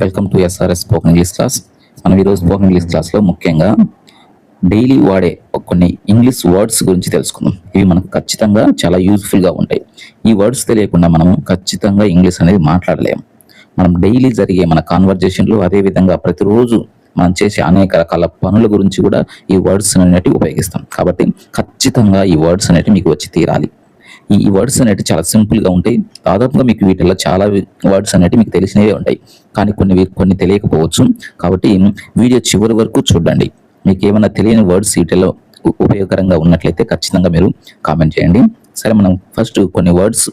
Welcome to SRS spoken English class మనం ఈరోజు spoken English క్లాస్లో ముఖ్యంగా డైలీ వాడే కొన్ని ఇంగ్లీష్ వర్డ్స్ గురించి తెలుసుకుందాం. ఇవి మనకు ఖచ్చితంగా చాలా యూజ్ఫుల్గా ఉంటాయి. ఈ వర్డ్స్ తెలియకుండా మనము ఖచ్చితంగా ఇంగ్లీష్ అనేది మాట్లాడలేము. మనం డైలీ జరిగే మన కాన్వర్జేషన్లో అదేవిధంగా ప్రతిరోజు మనం చేసే అనేక రకాల పనుల గురించి కూడా ఈ వర్డ్స్ అనేటివి ఉపయోగిస్తాం. కాబట్టి ఖచ్చితంగా ఈ వర్డ్స్ అనేటివి మీకు వచ్చి తీరాలి. ఈ వర్డ్స్ అనేవి చాలా సింపుల్గా ఉంటాయి. దాదాపుగా మీకు వీటిల్లో చాలా వర్డ్స్ అనేవి మీకు తెలిసినవే ఉంటాయి. కానీ కొన్ని కొన్ని తెలియకపోవచ్చు. కాబట్టి వీడియో చివరి వరకు చూడండి. మీకు ఏమైనా తెలియని వర్డ్స్ వీటిలో ఉపయోగకరంగా ఉన్నట్లయితే ఖచ్చితంగా మీరు కామెంట్ చేయండి. సరే మనం ఫస్ట్ కొన్ని వర్డ్స్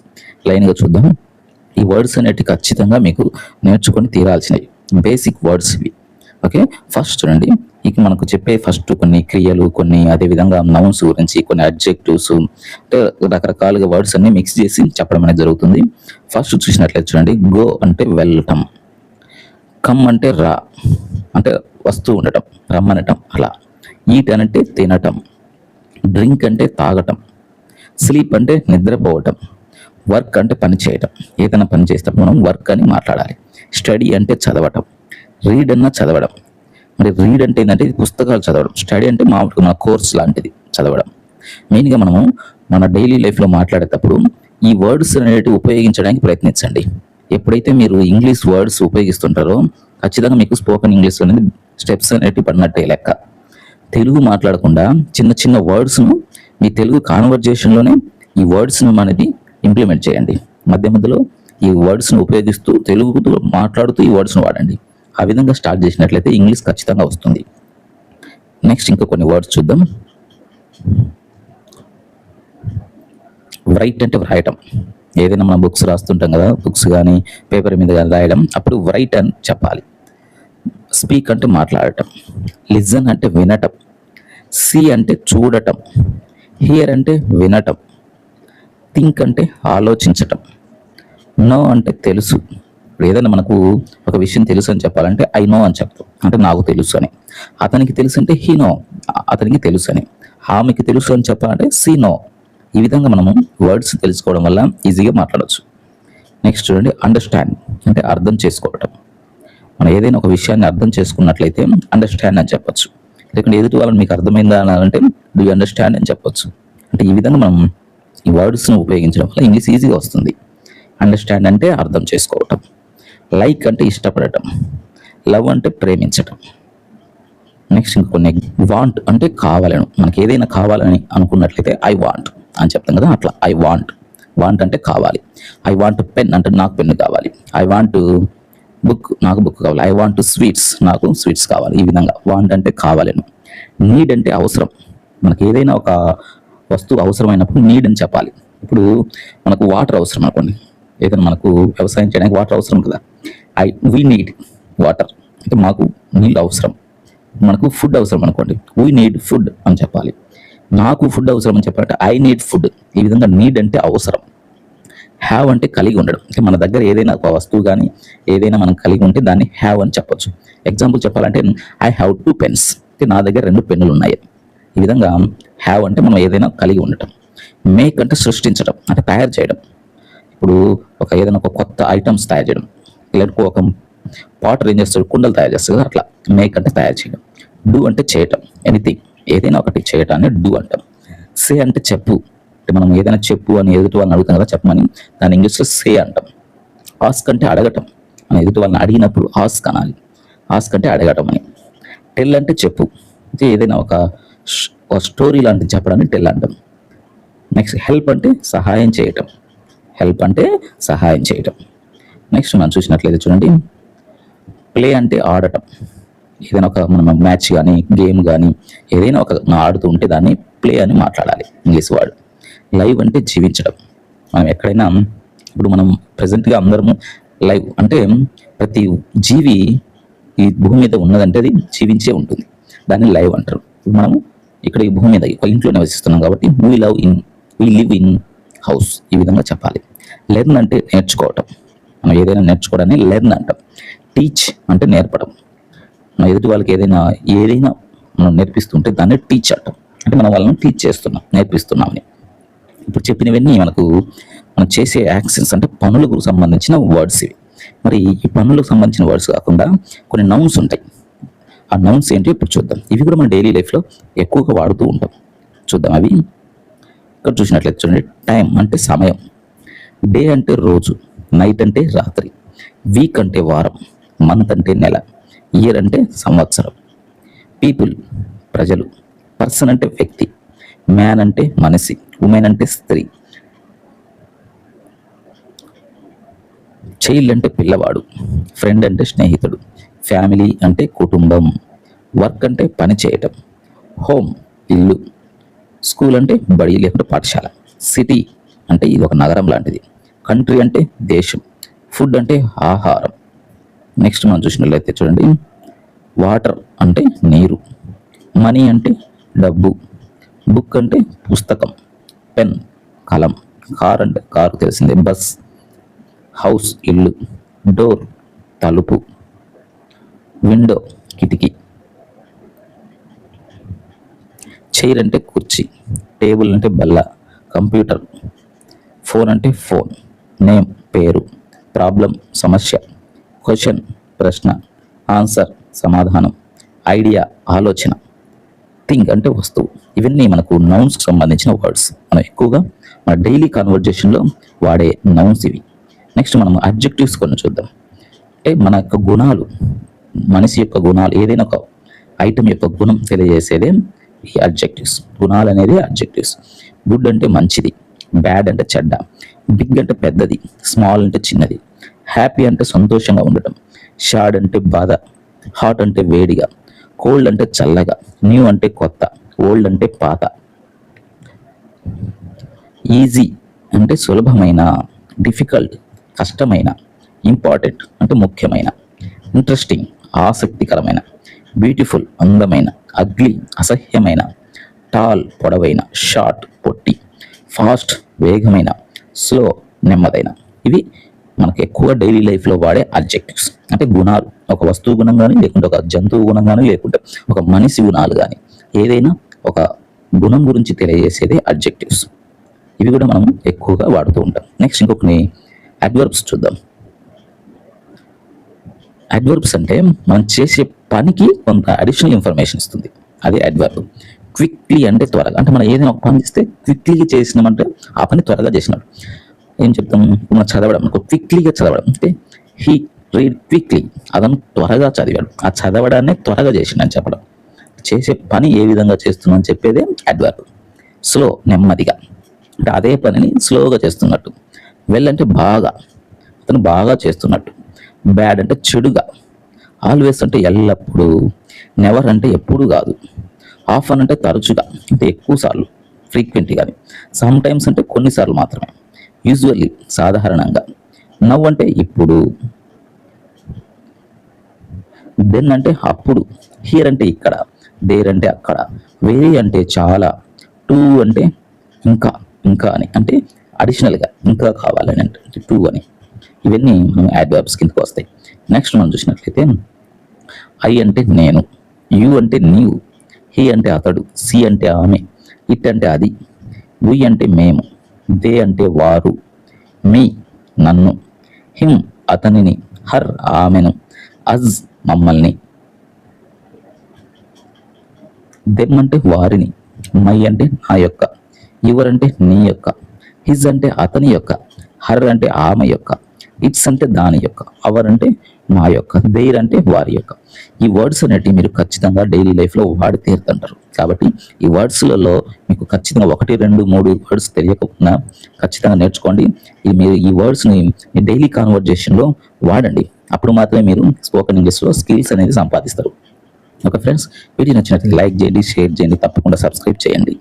లైన్గా చూద్దాం. ఈ వర్డ్స్ అనేవి ఖచ్చితంగా మీకు నేర్చుకొని తీరాల్సినవి. బేసిక్ వర్డ్స్ ఇవి. ఓకే ఫస్ట్ చూడండి. ఇక మనకు చెప్పే ఫస్ట్ కొన్ని క్రియలు కొన్ని అదే విధంగా నౌన్స్ గురించి కొన్ని అడ్జెక్టివ్స్ అంటే రకరకాలుగా వర్డ్స్ అన్ని మిక్స్ చేసి చెప్పడం అనేది జరుగుతుంది. ఫస్ట్ చూసినట్లయితే చూడండి గో అంటే వెళ్ళటం కమ్ అంటే రా అంటే వస్తూ ఉండటం రమ్మనటం అలా. ఈట్ అంటే తినటం డ్రింక్ అంటే తాగటం స్లీప్ అంటే నిద్రపోవటం వర్క్ అంటే పని చేయటం. ఏదైనా పని చేస్తే మనం వర్క్ అని మాట్లాడాలి. స్టడీ అంటే చదవటం రీడ్ అన్న చదవడం మరి రీడ్ అంటే ఏంటంటే ఇది పుస్తకాలు చదవడం స్టడీ అంటే మామూలుగా మన కోర్స్ లాంటిది చదవడం. మెయిన్గా మనము మన డైలీ లైఫ్లో మాట్లాడేటప్పుడు ఈ వర్డ్స్ అనేటివి ఉపయోగించడానికి ప్రయత్నించండి. ఎప్పుడైతే మీరు ఇంగ్లీష్ వర్డ్స్ ఉపయోగిస్తుంటారో ఖచ్చితంగా మీకు స్పోకెన్ ఇంగ్లీష్ అనేది స్టెప్స్ అనేటివి పడినట్టే లెక్క. తెలుగు మాట్లాడకుండా చిన్న చిన్న వర్డ్స్ను మీ తెలుగు కాన్వర్జేషన్లోనే ఈ వర్డ్స్ను అనేది ఇంప్లిమెంట్ చేయండి. మధ్య మధ్యలో ఈ వర్డ్స్ను ఉపయోగిస్తూ తెలుగుతో మాట్లాడుతూ ఈ వర్డ్స్ను వాడండి. ఆ విధంగా స్టార్ట్ చేసినట్లయితే ఇంగ్లీష్ ఖచ్చితంగా వస్తుంది. నెక్స్ట్ ఇంకా కొన్ని వర్డ్స్ చూద్దాం. రైట్ అంటే వ్రాయటం. ఏదైనా మనం బుక్స్ రాస్తుంటాం కదా బుక్స్ కానీ పేపర్ మీద కానీ రాయడం అప్పుడు రైట్ అని చెప్పాలి. స్పీక్ అంటే మాట్లాడటం. లిజన్ అంటే వినటం. సి అంటే చూడటం. హియర్ అంటే వినటం. థింక్ అంటే ఆలోచించటం. నో అంటే తెలుసు. ఏదైనా మనకు ఒక విషయం తెలుసు అని చెప్పాలంటే ఐ నో అని చెప్తాం. అంటే నాకు తెలుసు అని. అతనికి తెలుసు అంటే హీ నో అతనికి తెలుసు అని. ఆమెకి తెలుసు అని చెప్పాలంటే సీ నో ఈ విధంగా మనము వర్డ్స్ తెలుసుకోవడం వల్ల ఈజీగా మాట్లాడవచ్చు నెక్స్ట్ చూడండి అండర్స్టాండ్ అంటే అర్థం చేసుకోవటం. మనం ఏదైనా ఒక విషయాన్ని అర్థం చేసుకున్నట్లయితే అండర్స్టాండ్ అని చెప్పొచ్చు. లేకుంటే ఎదుటి వాళ్ళని మీకు అర్థమైందా అని అంటే డూ అండర్స్టాండ్ అని చెప్పొచ్చు. అంటే ఈ విధంగా మనం ఈ వర్డ్స్ను ఉపయోగించడం వల్ల ఇంగ్లీష్ ఈజీగా వస్తుంది. అండర్స్టాండ్ అంటే అర్థం చేసుకోవటం. లైక్ అంటే ఇష్టపడటం లవ్ అంటే ప్రేమించటం. నెక్స్ట్ ఇంకొన్ని వాంట్ అంటే కావాలను. మనకి ఏదైనా కావాలని అనుకున్నట్లయితే ఐ వాంట్ అని చెప్తాం కదా అట్లా. ఐ వాంట్ వాంట్ అంటే కావాలి. ఐ వాంట్ పెన్ అంటే నాకు పెన్ను కావాలి. ఐ వాంట్ బుక్ నాకు బుక్ కావాలి. ఐ వాంట్ స్వీట్స్ నాకు స్వీట్స్ కావాలి. ఈ విధంగా వాంట్ అంటే కావాలను. నీడ్ అంటే అవసరం. మనకి ఏదైనా ఒక వస్తువు అవసరమైనప్పుడు నీడ్ అని చెప్పాలి. ఇప్పుడు మనకు వాటర్ అవసరం అనుకోండి. ఏదైనా మనకు వ్యవసాయం చేయడానికి వాటర్ అవసరం కదా. ఐ వీ నీడ్ వాటర్ అంటే మాకు నీళ్ళు అవసరం. మనకు ఫుడ్ అవసరం అనుకోండి. వీ నీడ్ ఫుడ్ అని చెప్పాలి. నాకు ఫుడ్ అవసరం అని చెప్పాలంటే ఐ నీడ్ ఫుడ్ ఈ విధంగా నీడ్ అంటే అవసరం. హ్యావ్ అంటే కలిగి ఉండడం. అంటే మన దగ్గర ఏదైనా ఒక వస్తువు కానీ ఏదైనా మనం కలిగి ఉంటే దాన్ని హ్యావ్ అని చెప్పొచ్చు. ఎగ్జాంపుల్ చెప్పాలంటే ఐ హ్యావ్ టూ పెన్స్ అంటే నా దగ్గర రెండు పెన్నులు ఉన్నాయి. ఈ విధంగా హ్యావ్ అంటే మనం ఏదైనా కలిగి ఉండటం. మేక్ అంటే సృష్టించడం. అంటే తయారు చేయడం. ఇప్పుడు ఒక ఏదైనా ఒక కొత్త ఐటమ్స్ తయారు చేయడం. లేకపోతే ఒక పాటర్ ఏం చేస్తాడు కుండలు తయారు చేస్తాడు కదా అట్లా మేక్ అంటే తయారు చేయడం. డూ అంటే చేయటం ఎనీథింగ్ ఏదైనా ఒకటి చేయటాన్ని డూ అంటాం. సే అంటే చెప్పు అంటే మనం ఏదైనా చెప్పు అని ఎదుటి వాళ్ళని అడుగుతాం కదా చెప్పమని దాని ఇంగ్లీష్లో సే అంటాం. ఆస్క్ అంటే అడగటం మనం ఎదుటి వాళ్ళని అడిగినప్పుడు ఆస్క్ అనాలి. ఆస్క్ అంటే అడగటం అని. టెల్ అంటే చెప్పు అంటే ఏదైనా ఒక ఒక స్టోరీ లాంటిది చెప్పడాన్ని టెల్ అంటాం. నెక్స్ట్ హెల్ప్ అంటే సహాయం చేయటం. హెల్ప్ అంటే సహాయం చేయటం. నెక్స్ట్ మనం చూసినట్లయితే చూడండి. ప్లే అంటే ఆడటం. ఏదైనా ఒక మనం మ్యాచ్ కానీ గేమ్ కానీ ఏదైనా ఒక ఆడుతూ ఉంటే దాన్ని ప్లే అని మాట్లాడాలి ఇంగ్లీష్ వర్డ్. లైవ్ అంటే జీవించడం. మనం ఎక్కడైనా ఇప్పుడు మనం ప్రజెంట్గా అందరము లైవ్ అంటే ప్రతి జీవి ఈ భూమి మీద ఉన్నదంటే అది జీవించే ఉంటుంది. దాన్ని లైవ్ అంటారు. మనము ఇక్కడ ఈ భూమి మీద ఒక ఇంట్లో నివసిస్తున్నాం కాబట్టి we love in we live in house ఈ విధంగా చెప్పాలి. లెర్న్ అంటే నేర్చుకోవటం. మనం ఏదైనా నేర్చుకోవడాన్ని లెర్న్ అంటాం టీచ్ అంటే నేర్పడం. మన ఎదుటి వాళ్ళకి ఏదైనా ఏదైనా మనం నేర్పిస్తుంటే దాన్ని టీచ్ అంటాం అంటే మనం వాళ్ళని టీచ్ చేస్తున్నాం నేర్పిస్తున్నామని ఇప్పుడు చెప్పినవన్నీ మనకు మనం చేసే యాక్షన్స్ అంటే పనులకు సంబంధించిన వర్డ్స్ ఇవి. మరి ఈ పనులకు సంబంధించిన వర్డ్స్ కాకుండా కొన్ని నౌన్స్ ఉంటాయి. ఆ నౌన్స్ ఏంటి ఇప్పుడు చూద్దాం. ఇవి కూడా మన డైలీ లైఫ్లో ఎక్కువగా వాడుతూ ఉంటాం. చూద్దాం అవి. ఇక్కడ చూసినట్లయితే చూడండి టైం అంటే సమయం. డే అంటే రోజు. నైట్ అంటే రాత్రి వీక్ అంటే వారం మంత్ అంటే నెల ఇయర్ అంటే సంవత్సరం. పీపుల్ ప్రజలు పర్సన్ అంటే వ్యక్తి మ్యాన్ అంటే మనిషి ఉమెన్ అంటే స్త్రీ చైల్డ్ అంటే పిల్లవాడు ఫ్రెండ్ అంటే స్నేహితుడు ఫ్యామిలీ అంటే కుటుంబం వర్క్ అంటే పని చేయటం హోమ్ ఇల్లు స్కూల్ అంటే బడి లేకుంటే పాఠశాల సిటీ అంటే ఇది ఒక నగరం లాంటిది. కంట్రీ అంటే దేశం. ఫుడ్ అంటే ఆహారం. నెక్స్ట్ మనం చూసినట్లయితే చూడండి. వాటర్ అంటే నీరు. మనీ అంటే డబ్బు. బుక్ అంటే పుస్తకం. పెన్ కలం. కార్ అంటే కారు తెలిసిందే. బస్ హౌస్ ఇల్లు. డోర్ తలుపు. విండో కిటికీ. చైర్ అంటే కుర్చీ. టేబుల్ అంటే బల్ల. కంప్యూటర్. ఫోన్ అంటే ఫోన్. నేమ్ పేరు ప్రాబ్లం సమస్య క్వశ్చన్ ప్రశ్న ఆన్సర్ సమాధానం ఐడియా ఆలోచన థింగ్ అంటే వస్తువు. ఇవన్నీ మనకు నౌన్స్కి సంబంధించిన వర్డ్స్ మనం ఎక్కువగా మన డైలీ కాన్వర్జేషన్లో వాడే నౌన్స్ ఇవి. నెక్స్ట్ మనం అబ్జెక్టివ్స్ కొన్ని చూద్దాం. అంటే మన యొక్క గుణాలు మనిషి యొక్క గుణాలు ఏదైనా ఒక ఐటమ్ యొక్క గుణం తెలియజేసేదే ఈ అబ్జెక్టివ్స్ గుణాలు అనేది అబ్జెక్టివ్స్ గుడ్ అంటే మంచిది. బ్యాడ్ అంటే చెడ్డ బిగ్ అంటే పెద్దది స్మాల్ అంటే చిన్నది హ్యాపీ అంటే సంతోషంగా ఉండటం షాడ్ అంటే బాధ హాట్ అంటే వేడిగా కోల్డ్ అంటే చల్లగా న్యూ అంటే కొత్త ఓల్డ్ అంటే పాత. ఈజీ అంటే సులభమైన డిఫికల్ట్ కష్టమైన ఇంపార్టెంట్ అంటే ముఖ్యమైన ఇంట్రెస్టింగ్ ఆసక్తికరమైన బ్యూటిఫుల్ అందమైన అగ్లీ అసహ్యమైన టాల్ పొడవైన షార్ట్ పొట్టి ఫాస్ట్ వేగమైన స్లో నెమ్మదైన. ఇవి మనకు ఎక్కువ డైలీ లైఫ్లో వాడే అబ్జెక్టివ్స్ అంటే గుణాలు. ఒక వస్తువు గుణం కానీ లేకుంటే ఒక జంతువు గుణం కానీ లేకుంటే ఒక మనిషి గుణాలు కానీ ఏదైనా ఒక గుణం గురించి తెలియజేసేదే అడ్జెక్టివ్స్. ఇవి కూడా మనం ఎక్కువగా వాడుతూ ఉంటాం. నెక్స్ట్ ఇంకొకని అడ్వర్బ్స్ చూద్దాం. అడ్వర్బ్స్ అంటే మనం చేసే పనికి కొంత అడిషనల్ ఇన్ఫర్మేషన్ ఇస్తుంది. అది అడ్వర్బ్. క్విక్లీ అంటే త్వరగా. అంటే మనం ఏదైనా ఒక పని చేస్తే క్విక్లీగా చేసినామంటే ఆ పని త్వరగా చేసినాడు. ఏం చెప్తాం? మనం చదవడం అనుకో క్విక్లీగా చదవడం. అంటే హీ రీడ్ క్విక్లీ అతను త్వరగా చదివాడు. ఆ చదవడాన్ని త్వరగా చేసిండని చెప్పడం. చేసే పని ఏ విధంగా చేస్తున్నాను చెప్పేదే అడ్వర్బ్ స్లో నెమ్మదిగా. అంటే అదే పనిని స్లోగా చేస్తున్నట్టు. వెల్ అంటే బాగా. అతను బాగా చేస్తున్నట్టు. బ్యాడ్ అంటే చెడుగా. ఆల్వేస్ అంటే ఎల్లప్పుడూ. నెవర్ అంటే ఎప్పుడు కాదు. ఆఫన్ అంటే తరచుగా అంటే ఎక్కువ సార్లు ఫ్రీక్వెంట్ కానీ సమ్ టైమ్స్ అంటే కొన్నిసార్లు మాత్రమే. యూజువల్లీ సాధారణంగా. నవ్ అంటే ఇప్పుడు. దెన్ అంటే అప్పుడు. హియర్ అంటే ఇక్కడ. దేర్ అంటే అక్కడ. వెరీ అంటే చాలా. టూ అంటే ఇంకా ఇంకా అని. అంటే అడిషనల్గా ఇంకా కావాలని అంటే టూ అని. ఇవన్నీ మనం యాడ్వర్బ్స్ కిందకు వస్తాయి. నెక్స్ట్ మనం చూసినట్లయితే ఐ అంటే నేను యు అంటే నీవు. హీ అంటే అతడు సి అంటే ఆమె ఇట్ అంటే అది వి అంటే మేము దే అంటే వారు మీ నన్ను హిమ్ అతనిని హర్ ఆమెను అజ్ మమ్మల్ని దెమ్ అంటే వారిని మై అంటే నా యొక్క యువర్ అంటే నీ యొక్క హిజ్ అంటే అతని యొక్క హర్ అంటే ఆమె యొక్క ఇట్స్ అంటే దాని యొక్క అవర్ అంటే మా యొక్క దేర్ అంటే వారి యొక్క. ఈ వర్డ్స్ అనేటివి మీరు ఖచ్చితంగా డైలీ లైఫ్లో వాడి తీరుతుంటారు కాబట్టి ఈ వర్డ్స్లలో మీకు ఖచ్చితంగా ఒకటి రెండు మూడు వర్డ్స్ తెలియకుండా ఖచ్చితంగా నేర్చుకోండి. ఈ మీరు ఈ వర్డ్స్ని మీ డైలీ కాన్వర్జేషన్లో వాడండి. అప్పుడు మాత్రమే మీరు స్పోకెన్ ఇంగ్లీష్లో స్కిల్స్ అనేది సంపాదిస్తారు. ఓకే ఫ్రెండ్స్ వీడియో నచ్చినట్లయితే లైక్ చేయండి షేర్ చేయండి తప్పకుండా సబ్స్క్రైబ్ చేయండి.